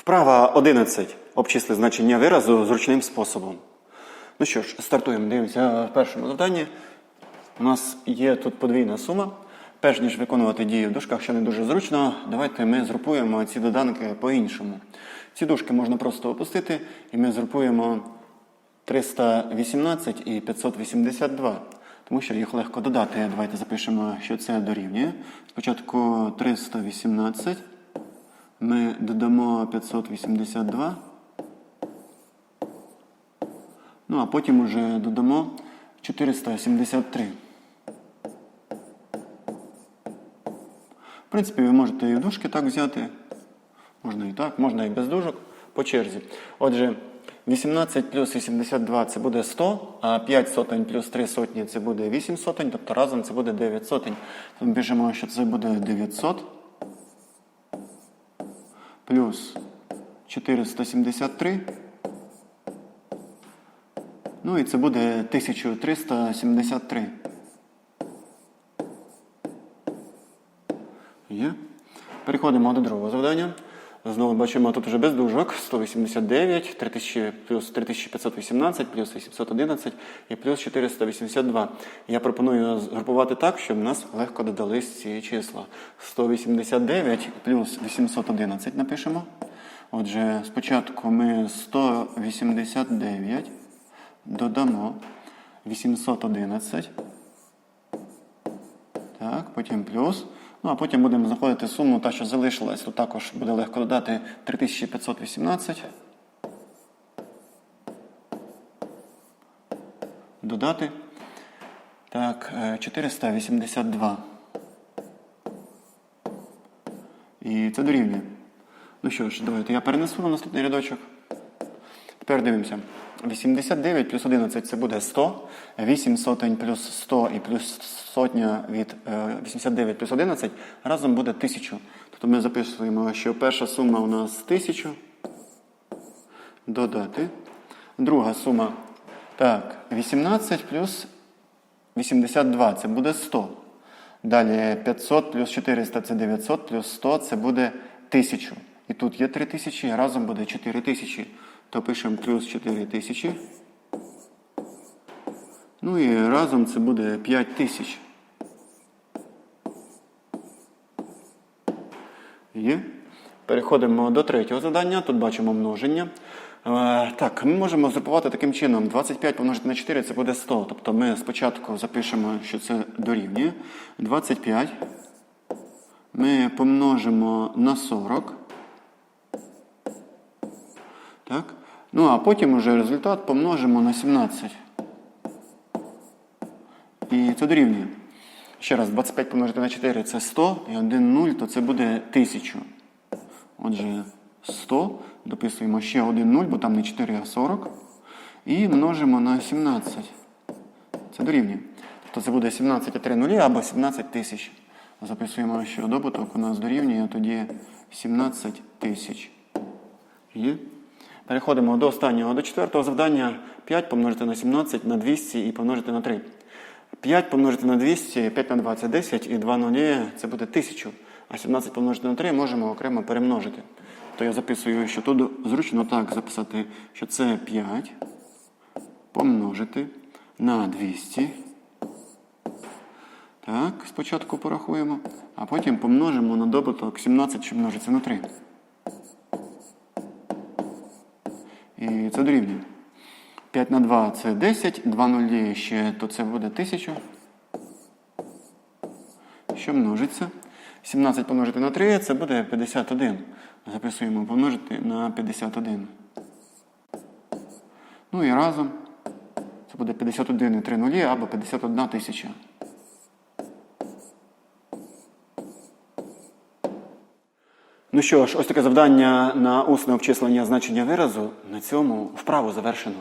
Вправа 11. Обчисли значення виразу зручним способом. Ну що ж, стартуємо. Дивимося в першому завданні. У нас є тут подвійна сума. Перш ніж виконувати дії в дужках, що не дуже зручно, давайте ми згрупуємо ці доданки по-іншому. Ці дужки можна просто опустити, і ми згрупуємо 318 і 582, тому що їх легко додати. Давайте запишемо, що це дорівнює. Спочатку 318. Ми додамо 582. Ну, а потім уже додамо 473. В принципі, ви можете і дужки так взяти. Можна і так, можна і без дужок по черзі. Отже, 18 плюс 82 це буде 100, а 5 сотень плюс 3 сотні це буде 8 сотень, тобто разом це буде 9 сотень. Ми пишемо, що це буде 900 плюс 473. Ну і це буде 1373. Є. Переходимо до другого завдання. Знову бачимо тут вже без дужок 189, 3000 плюс 3518, плюс 811 і плюс 482. Я пропоную згрупувати так, щоб нас легко додались ці числа. 189 плюс 811 напишемо. Отже, спочатку ми 189 додамо 811. Так, потім плюс. Ну, а потім будемо знаходити суму, та, що залишилась. Тут також буде легко додати 3518. Додати. Так, е, 482. І це дорівнює. Ну що ж, давайте я перенесу на наступний рядочок. Тепер дивимося. 89 плюс 11 це буде 100. 8 сотень плюс 100 і плюс сотня від е, 89 плюс 11 разом буде 1000. Тобто ми записуємо, що перша сума у нас 1000. Додати. Друга сума. Так, 18 плюс 82 це буде 100. Далі 500 плюс 400 це 900, плюс 100 це буде 1000. І тут є 3000, і разом буде 4000. То пишемо плюс 4000. Ну і разом це буде 5000. Є. Переходимо до третього завдання. Тут бачимо множення. Е, так, ми можемо згрупувати таким чином. 25 помножити на 4 це буде 100. Тобто ми спочатку запишемо, що це дорівнює. 25 ми помножимо на 40. Так. Ну, а потім уже результат помножимо на 17. І це дорівнює. Ще раз, 25 помножити на 4 це 100, і 1 0, то це буде 1000. Отже, 100. Дописуємо ще 1 0, бо там не 4, а 40. І множимо на 17. Це дорівнює. Тобто це буде 17 і 3 нулі або 17 тисяч. Записуємо, що добуток у нас дорівнює тоді 17 тисяч. Є. Переходимо до останнього, до четвертого завдання. 5 помножити на 17 на 200 і помножити на 3. 5 помножити на 200, 5 на 2 це 10 і 2 нулі це буде 1000. А 17 помножити на 3 можемо окремо перемножити. То я записую, що тут зручно так записати, що це 5 помножити на 200. Так, спочатку порахуємо, а потім помножимо на добуток 17, що множиться на 3. І це дорівнює. 5 на 2 це 10, 2 нулі ще, то це буде 1000. Що множиться? 17 помножити на 3 це буде 51. Записуємо помножити на 51. Ну і разом це буде 51 і 3 нулі або 51 тисяча. Ну що ж, ось таке завдання на усне обчислення значення виразу. На цьому вправу завершено.